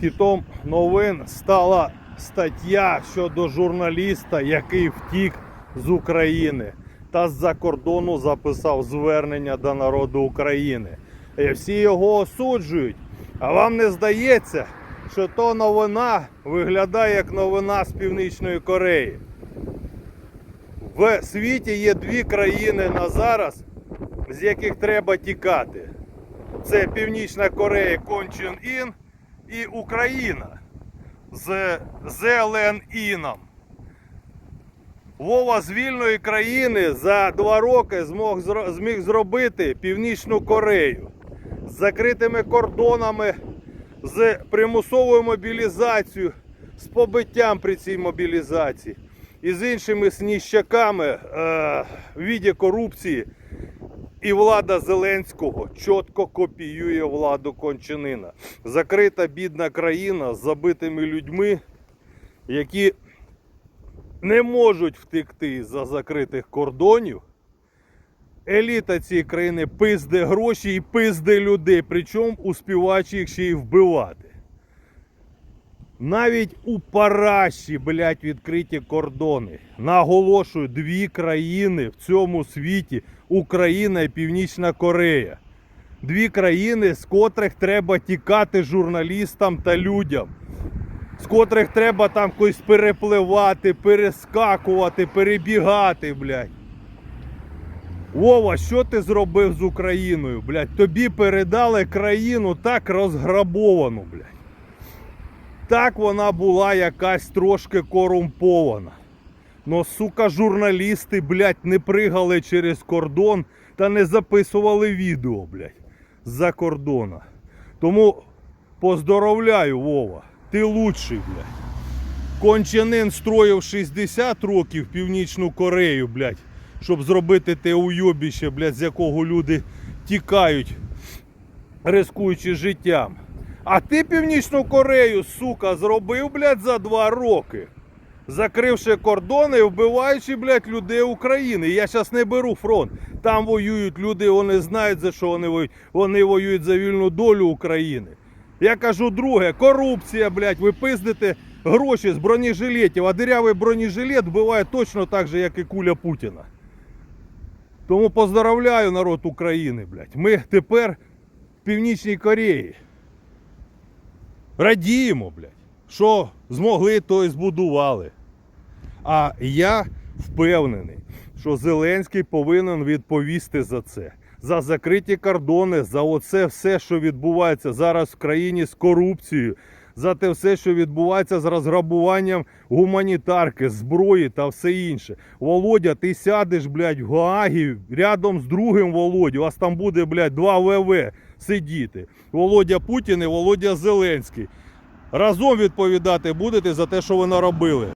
Хітом новин стала стаття щодо журналіста, який втік з України та з-за кордону записав звернення до народу України. І всі його осуджують. А вам не здається, що то новина виглядає як новина з Північної Кореї? В світі є дві країни на зараз, з яких треба тікати. Це Північна Корея Кончен Ін і Україна з Зелен Іном. Вова з вільної країни за два роки змог, зміг зробити Північну Корею з закритими кордонами, з примусовою мобілізацією, з побиттям при цій мобілізації і з іншими сніщаками е, в віді корупції. І влада Зеленського чітко копіює владу Кончанина. Закрита бідна країна з забитими людьми, які не можуть втекти за закритих кордонів. Еліта цієї країни пизде гроші і пизде людей, причому успіваючи їх ще й вбивати. Навіть у Параші, блядь, відкриті кордони. Наголошую, дві країни в цьому світі Україна і Північна Корея. Дві країни, з котрих треба тікати журналістам та людям. З котрих треба там когось перепливати, перескакувати, перебігати, блядь. Вова, що ти зробив з Україною, блядь? Тобі передали країну так розграбовану, блядь. Так вона була якась трошки корумпована. Но, сука, журналісти, блядь, не пригали через кордон та не записували відео, блядь, з-за кордона. Тому поздоровляю, Вова, ти лучший, блядь. Кончанин строїв 60 років Північну Корею, блядь, щоб зробити те уйобіще, блядь, з якого люди тікають, рискуючи життям. А ти Північну Корею, сука, зробив, блядь, за два роки. Закривши кордони вбиваючи, блядь, людей України. Я зараз не беру фронт. Там воюють люди, вони знають, за що вони воюють. Вони воюють за вільну долю України. Я кажу, друге, корупція, блядь, ви пиздите гроші з бронежилетів, а дирявий бронежилет вбиває точно так же, як і куля Путіна. Тому поздравляю народ України, блядь. Ми тепер в Північній Кореї. Радіємо, блядь, що змогли, то і збудували. А я впевнений, що Зеленський повинен відповісти за це. За закриті кордони, за оце все, що відбувається зараз в країні з корупцією, за те все, що відбувається з розграбуванням гуманітарки, зброї та все інше. Володя, ти сядеш, блядь, в Гаагі рядом з другим Володю, у вас там буде, блядь, два ВВ сидіти. Володя Путін і Володя Зеленський. Разом відповідати будете за те, що ви наробили.